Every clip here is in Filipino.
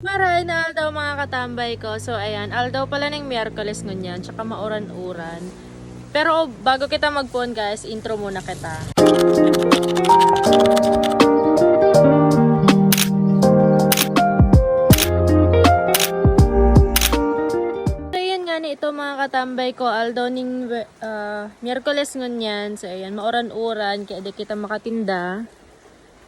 Maray na aldaw mga katambay ko. So ayan, aldaw pala ng Miyerkules ngunyan, tsaka mauran-uran. Pero bago kita magpuan guys, intro muna kita. So ayan nga ni ito mga katambay ko, aldaw ning uh, Miyerkules ngunyan. So ayan, mauran-uran, kaya di kita makatinda.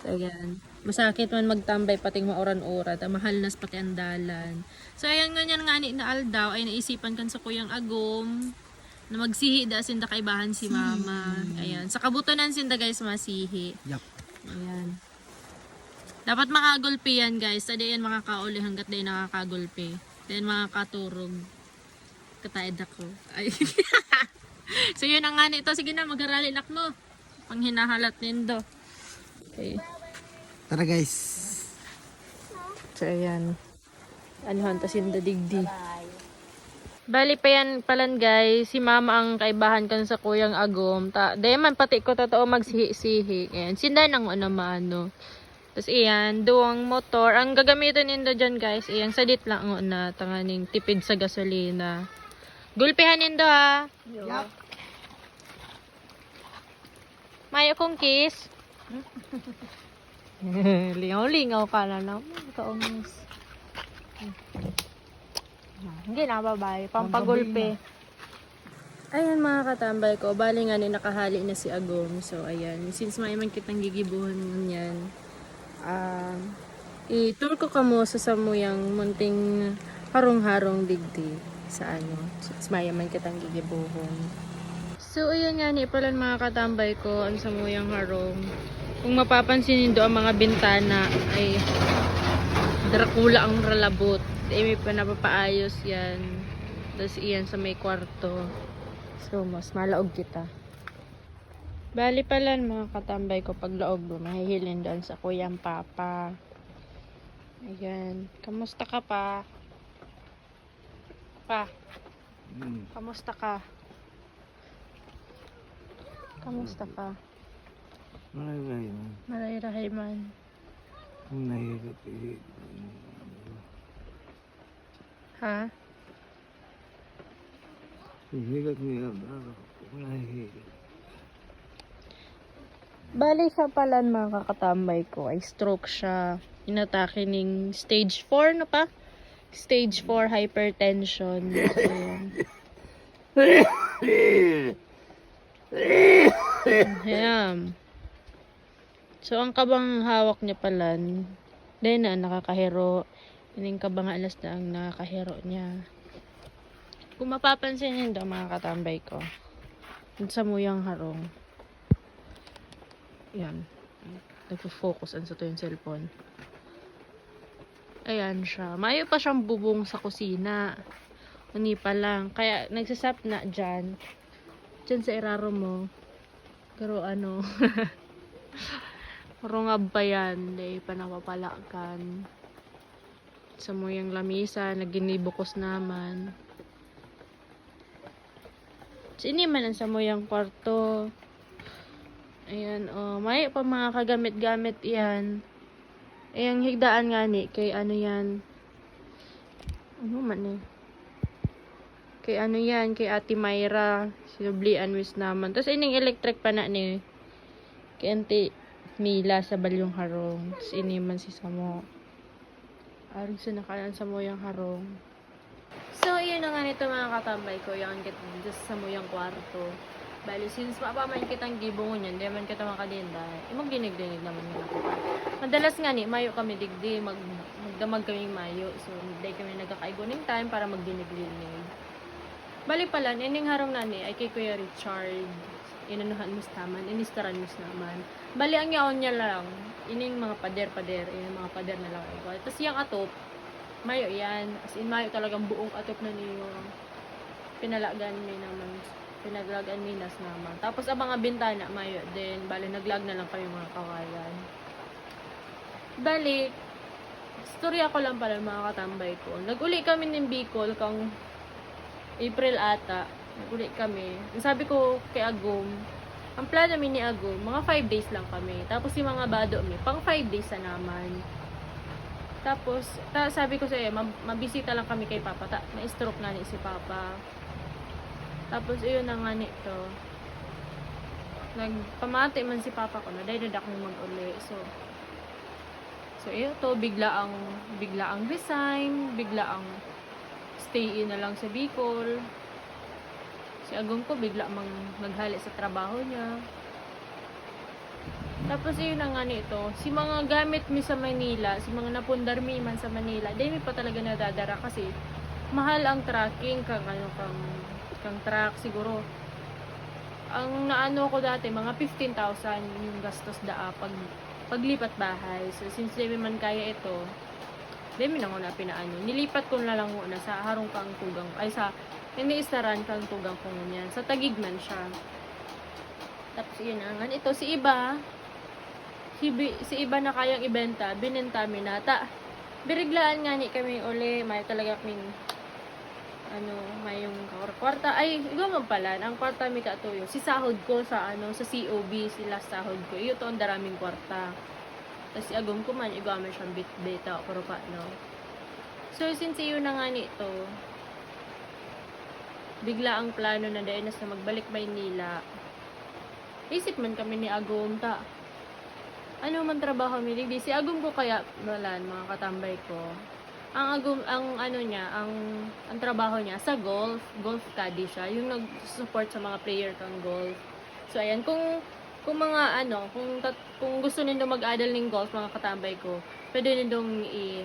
So, ayan. Masakit man magtambay pating mauran-ura. Ta mahal nas pati ang dalan. So, ayan ganyan nga ni na aldaw ay naisipan kan sa kuyang agom na magsihi da sinda kaibahan si mama. Ayan. Sa kabutonan sinda guys masihi. Yup. Ayan. Dapat makagulpi yan guys. Tadi yan makakauli hanggat di nakakagulpi. Then makakaturog. Kataid ako. Ay. so yun ang nga nito. Sige na, mag-arali nak mo. Pang hinahalat nindo. Okay. Tara guys. So, ayan. Anuhan ta sinda digdi. Bali pa yan palan guys, si mama ang kaibahan kan sa kuyang agom. Ta, man pati ko totoo magsihi-sihi. Ayan, sinda nang ano maano. Tapos iyan, duwang motor. Ang gagamitin nindo dyan guys, iyan, sadit lang ang na, tanganing tipid sa gasolina. Gulpihan nindo ha. Yup. Mayo kong kiss. Lingaw-lingaw ka na naman. Kaungus. Hindi na babae. Pampagulpe. Ayan mga katambay ko. Bali nga ni nakahali na si Agom. So ayan. Since may man kitang gigibuhan ngunyan. Um, i-tour ko kamo sa samuyang munting harong-harong digdi sa ano. Since may man kitang gigibuhan. So, ayan nga ni pala mga katambay ko, ang samuyang harong. Kung mapapansin nindo ang mga bintana ay Dracula ang ralabot. Eh, may pa napapaayos yan. Tapos iyan sa may kwarto. So, mas malaog kita. Bali pala mga katambay ko pag laog mahihilin doon sa kuyang papa. Ayan. Kamusta ka pa? Pa, Hmm. kamusta ka? Kamusta ka? Maray man. Maray-rahay man. Ang nahirap eh. Ha? Hirap niya. Ang nahirap. Bali sa palan mga kakatambay ko ay stroke siya. Inatake ning stage 4 na pa. Stage 4 hypertension. So, yan. Ayan. So, ang kabang hawak niya palan, dahil na nakakahero. Ining kabang alas na ang nakakahero niya. Kung mapapansin niyo mga katambay ko, sa muyang harong, yan. Nagpo-focus an sa to yung cellphone. Ayan siya. Mayo pa siyang bubong sa kusina. Uni pa lang. Kaya nagsasap na dyan. Dyan sa iraro mo. Pero ano. Rungab pa yan. Di pa napapalakan. Sa mo yung lamisa. Naginibukos naman. Sini man ang sa kwarto. Ayan, oh. May pa mga kagamit-gamit yan. Ayang higdaan nga ni, kay ano yan. Ano man eh. Kay ano yan, kay Ate Myra. Sinublian wis naman. Tapos ining electric pa na ni. Kay Auntie Mila sa balyong harong. Tapos ini man si Samo. Aring sa nakalan sa moyang harong. So, yun na nga nito mga katambay ko. Yung kit sa moyang kwarto. Bali, since mapaman kitang gibong yan, di man kita makadinda, eh, magdinig-dinig naman nga ako. Madalas nga ni, mayo kami digdi, mag, magdamag kaming mayo. So, hindi kami nagkakaigoning time para magdinig-dinig. Bali pala, ining harong na ni, ay kay Kuya Richard. Inanuhan mo naman, inistaran mo naman. Bali, ang yaon niya lang, ining mga pader-pader, ining mga pader na lang. Tapos yung atop, mayo yan. As in, mayo talagang buong atop na niyo. Pinalagan mi naman pinaglagan minas naman. Tapos ang mga bintana, mayo din. Bali, naglag na lang kami mga kawayan. Bali, storya ko lang pala mga katambay ko. Nag-uli kami ng Bicol kang April ata. Nag-uli kami. Sabi ko kay Agum, ang plan namin ni Agum, mga 5 days lang kami. Tapos yung mga bado mi, pang 5 days na naman. Tapos, ta, sabi ko sa iyo, mab- mabisita lang kami kay Papa. Ta, na-stroke na ni si Papa. Tapos, iyon na nga nito. Nagpamati man si Papa ko na dahil dadak mo mag-uli. So, so iyo to, bigla ang, bigla ang resign, bigla ang stay in na lang sa Bicol. Si Agong ko bigla mang naghali sa trabaho niya. Tapos yun na nga nito, si mga gamit mi sa Manila, si mga napundar mi man sa Manila, dahil mi pa talaga nadadara kasi mahal ang tracking kang ano kang kang truck siguro. Ang naano ko dati mga 15,000 yung gastos daa pag paglipat bahay. So since di man kaya ito, di mi na ko na pinaano. Nilipat ko na lang muna sa harong kang tugang ay sa hindi istaran kang tugang ko ganyan. Sa Tagig man siya. Tapos yun na nga. Ito si Iba, si, si Iba na kayang ibenta, binenta mi nata. Biriglaan nga ni kami uli, may talaga kaming ano, may yung kwarta. Ay, man pala, ang kwarta mi katuyo. Si sahod ko sa ano, sa COB, sila sahod ko. Iyo to ang daraming kwarta. Tapos agom ko man, ikaw man siyang bit beta, pero pa, no. So, since yun na nga nito, bigla ang plano na dahil na magbalik Maynila. Isip man kami ni Agom ta. Ano man trabaho mi digdi si Agom ko kaya malan mga katambay ko. Ang Agom ang ano niya, ang ang trabaho niya sa golf, golf caddy siya, yung nag-support sa mga player kang golf. So ayan, kung kung mga ano, kung kung gusto nindo mag-adal ng golf mga katambay ko, pwede nindong i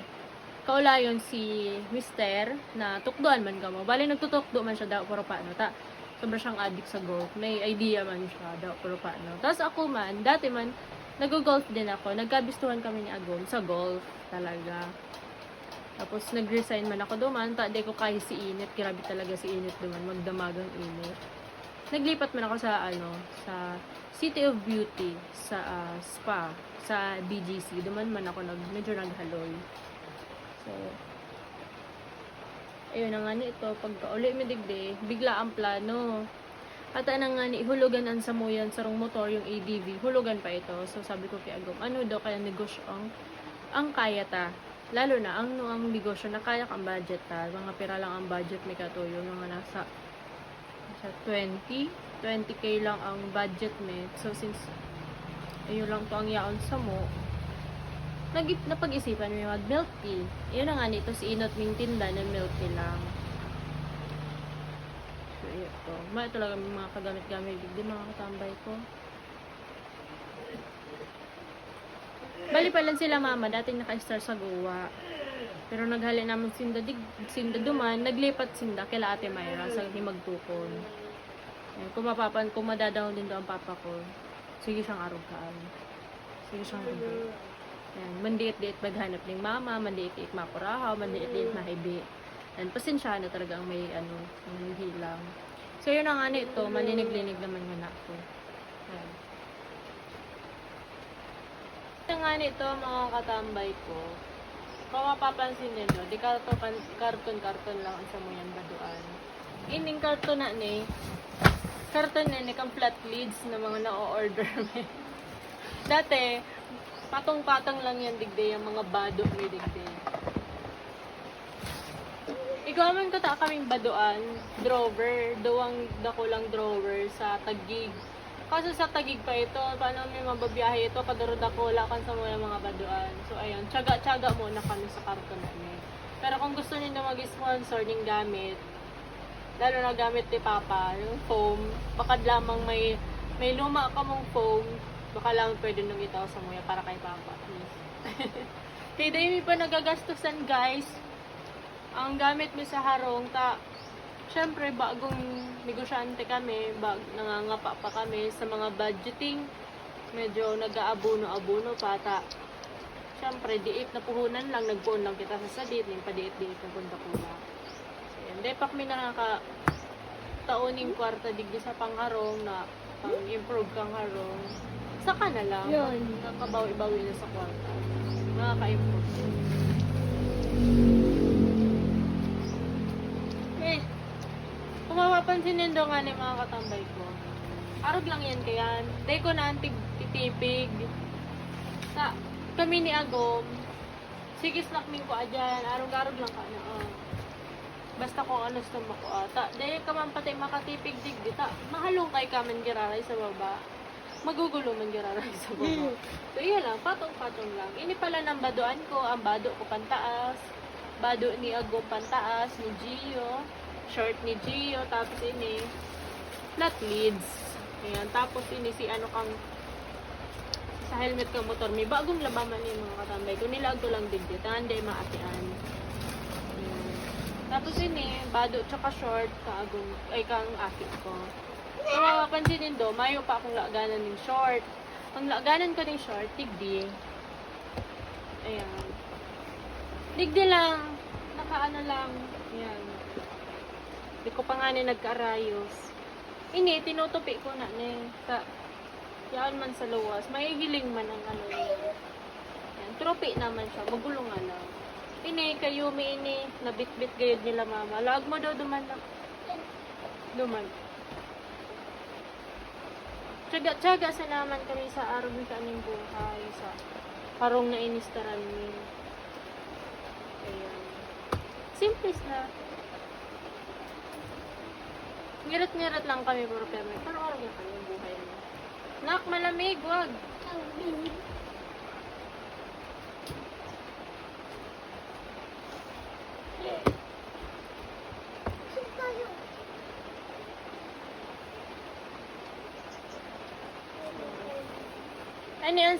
kaulayon si Mister na tukduan man ka mo. Bali nagtutukdo man siya daw pero paano ta. Sobra siyang addict sa golf. May idea man siya daw pero paano. Tapos ako man, dati man nag-golf din ako. Nagkabistuhan kami ni Agom sa golf talaga. Tapos nag-resign man ako duman, ta di ko kaya si init. Grabe talaga si init duman, magdamagang init. Naglipat man ako sa ano, sa City of Beauty, sa ah, spa, sa BGC. Duman man ako nag medyo naghaloy. So, ayun na nga ni ito, pagka uli mi digdi, bigla ang plano. At na nga ni, hulugan ang samuyan sa rong motor, yung ADV, hulugan pa ito. So, sabi ko kay Agom, ano daw kaya negosyo ang, ang kaya ta? Lalo na, ang, no, ang negosyo na kaya kang budget ta. Mga pira lang ang budget may katuyo, mga nasa, nasa 20, 20k lang ang budget me. So, since, ayun lang to ang yaon sa mo, nag napag-isipan may mag milk tea. Yun na nga nito si Inot Ming tinda ng milk tea lang. So, yun to. May talaga mga kagamit-gamit. Di mga katambay ko. Bali pa lang sila mama, dating naka-star sa Goa. Pero naghali naman sinda, dig, sinda duman, naglipat sinda kila Ate Myra sa Himagtukon. Yan, kung mapapan, kung madadahon din doon ang papa ko, sige siyang arugaan. Sige siyang rugaan. Yan, mandiit-diit maghanap ng mama, mandiit-diit mapurahaw, mandiit-diit mahibi. Yan, pasensya na talaga may ano, ang hilang. So yun ang ano ito, malinig-linig naman nga na ako. Yan. Ito nga nito mga katambay ko, kung mapapansin nyo, di karton-karton lang ang samuyan baduan. Ining karton na ni, karton na ni, kang flat leads na mga na-order. Dati, patong-patong lang yan digde, yung mga bado may digde. Ikaw man ko ta kaming baduan, drawer, duwang dako lang drawer sa tagig. Kaso sa tagig pa ito, paano may mababiyahe ito, kadurod ako, wala kan sa mga mga baduan. So ayun, tsaga-tsaga muna kami sa karton namin. Pero kung gusto niyo mag-sponsor ng gamit, lalo na gamit ni Papa, yung foam, baka lamang may may luma ka mong foam, baka lang pwede nung itaw sa muya para kay Papa. Please. kay Dami pa nagagastusan guys. Ang gamit mo sa harong, ta, syempre bagong negosyante kami, bag, nangangapa pa kami sa mga budgeting. Medyo nag-aabuno-abuno pa, ta. Syempre, diit na puhunan lang, nagpuon lang kita sa sadit, ning padiit-diit ng punta pula. Ayan, depak may nakaka taoning kwarta digdi sa pangharong na pang-improve kang harong. Saka na lang. Yun. Nakabawi-bawi na sa kwarta. Nakaka-improve. Eh, kung mapapansin nindo nga ni mga katambay ko, arog lang yan kayan. Day ko na antig titipig. Sa, kami ni Agom, Sige, snack min ko adyan. Arog-arog lang ka na. Oh. Basta kung ano sa mako ata. Dahil ka man pati makatipig dig dita. Mahalong kay ka man giraray sa baba. Magugulo man giraray sa baba. So, iya lang. Patong-patong lang. Ini pala ng badoan ko. Ang bado ko pantaas. Bado ni Agong pantaas. Ni Gio. Short ni Gio. Tapos ini. Flat leads. Ayan. Tapos ini si ano kang sa helmet ka motor. May bagong labaman yung mga katambay ko. Nilag ko lang din dito. Hindi maatian. Ayan. Tapos ini, bado tsaka short kaagong ay kang akit ko. Pero pansinin do, mayo pa akong laganan ng short. Ang laganan ko ng short, tigdi. Ayan. Tigdi lang. Nakaano lang. Ayan. Di ko pa nga ni nagkaarayos. Ini, tinutupi ko na ni. Sa, yan man sa luwas. May hiling man ang ano niya. Ayan. Tropi naman siya. Magulong nga lang. Ini, kayo may ini. Nabitbit gayod nila mama. Lag mo daw duman lang. Duman. Tsaga-tsaga sa naman kami sa araw ng kaning buhay. Sa parong na inistaran ni. Ayan. Simples na. Ngirat-ngirat lang kami puro pero may pero araw na kami yung buhay. Nak, malamig, wag. Ano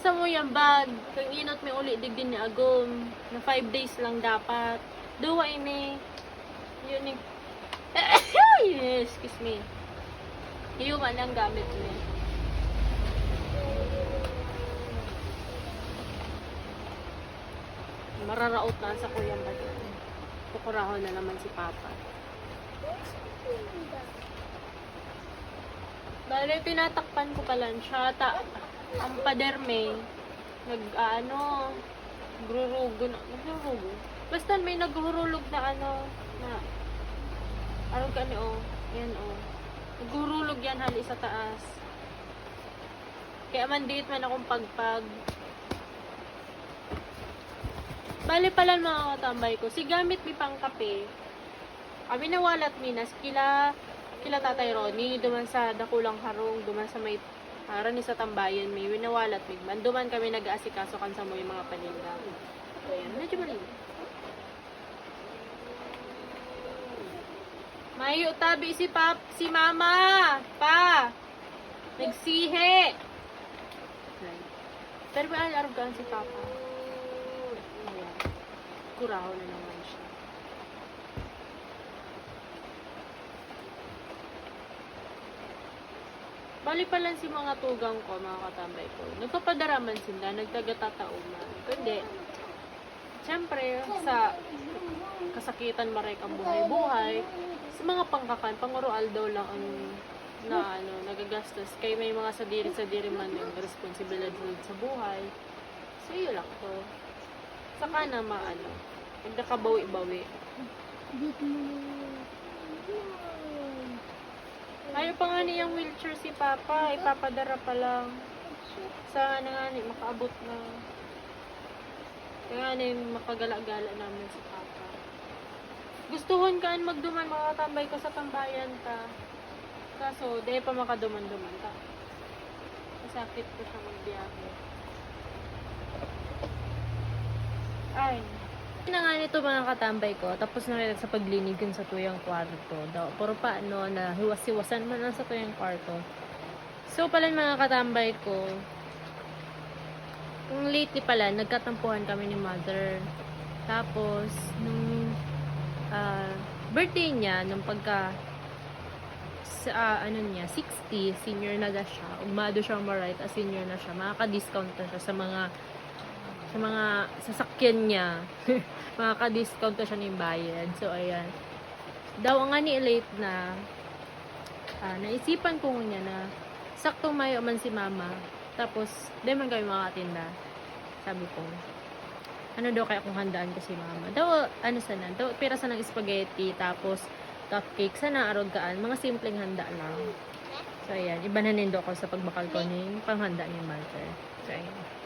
yan sa mo yung bag? Kung inot may uli dig din ni Agom. Na 5 days lang dapat. Duwa ini. Yun eh. Excuse me. Iyo man ang gamit mo. Mararaot na sa kuyang bag. Kukurahon na naman si Papa. Bale, tinatakpan ko pala siya. Ta ang pader may nag ano grurugo na nagrurugo? Basta may naghurulog na ano na ano ka ni oh yan oh. Naghurulog yan hali sa taas. Kaya man diit man akong pagpag. Bali pala mga katambay ko si gamit mi pang kape kami nawalat minas kila kila tatay Ronnie duman sa dakulang harong duman sa may para ni sa tambayan may winawalat mig man duman kami nag-aasikaso kan sa mo yung mga paninda. Ayan medyo maliit Mayo tabi si pap si mama pa nagsihe pero ba arugan si papa. Ayan. Na naman siya Bali pa lang si mga tugang ko, mga katambay ko. Nagpapadaraman sila, nagtagatataoman. Kundi, siyempre, sa kasakitan maray kang buhay-buhay, sa mga pangkakan, pangurual daw lang ang na ano, nagagastos. Kaya may mga sadiri-sadiri man yung responsibilidad sa buhay. So, yun lang to. Saka na maano, nagkakabawi-bawi. Ayaw pa nga niyang wheelchair si Papa. Ipapadara pa lang. Sa nga nga ni, makaabot na. Kaya nga ni, makagala-gala namin si Papa. Gustuhon kaan magduman, makatambay ko sa tambayan ta. Kaso, di pa makaduman-duman ta. Masakit ko siya magbiyahe. Ay. Na nga nito mga katambay ko, tapos na sa paglinig dun sa tuyang kwarto. Daw, puro pa ano, na hiwas-hiwasan man lang sa tuyang kwarto. So pala mga katambay ko, kung lately pala, nagkatampuhan kami ni mother. Tapos, nung ah, birthday niya, nung pagka sa ah, ano niya, 60, senior na siya. Umado siya marit, as senior na siya. Makaka-discount na siya sa mga sa mga sasakyan niya. Makaka-discount na siya ng bayad. So, ayan. Daw nga ni late na ah, naisipan ko niya na saktong mayo man si mama. Tapos, di man kami makatinda. Sabi ko, ano daw kaya kung handaan ko si mama. Daw, ano sana, daw, pira sa ng spaghetti, tapos, cupcake, sana arog kaan, mga simpleng handa lang. So, ayan, iba na nindo ako sa pagbakal ko ng panghanda ni mother. So, ayan.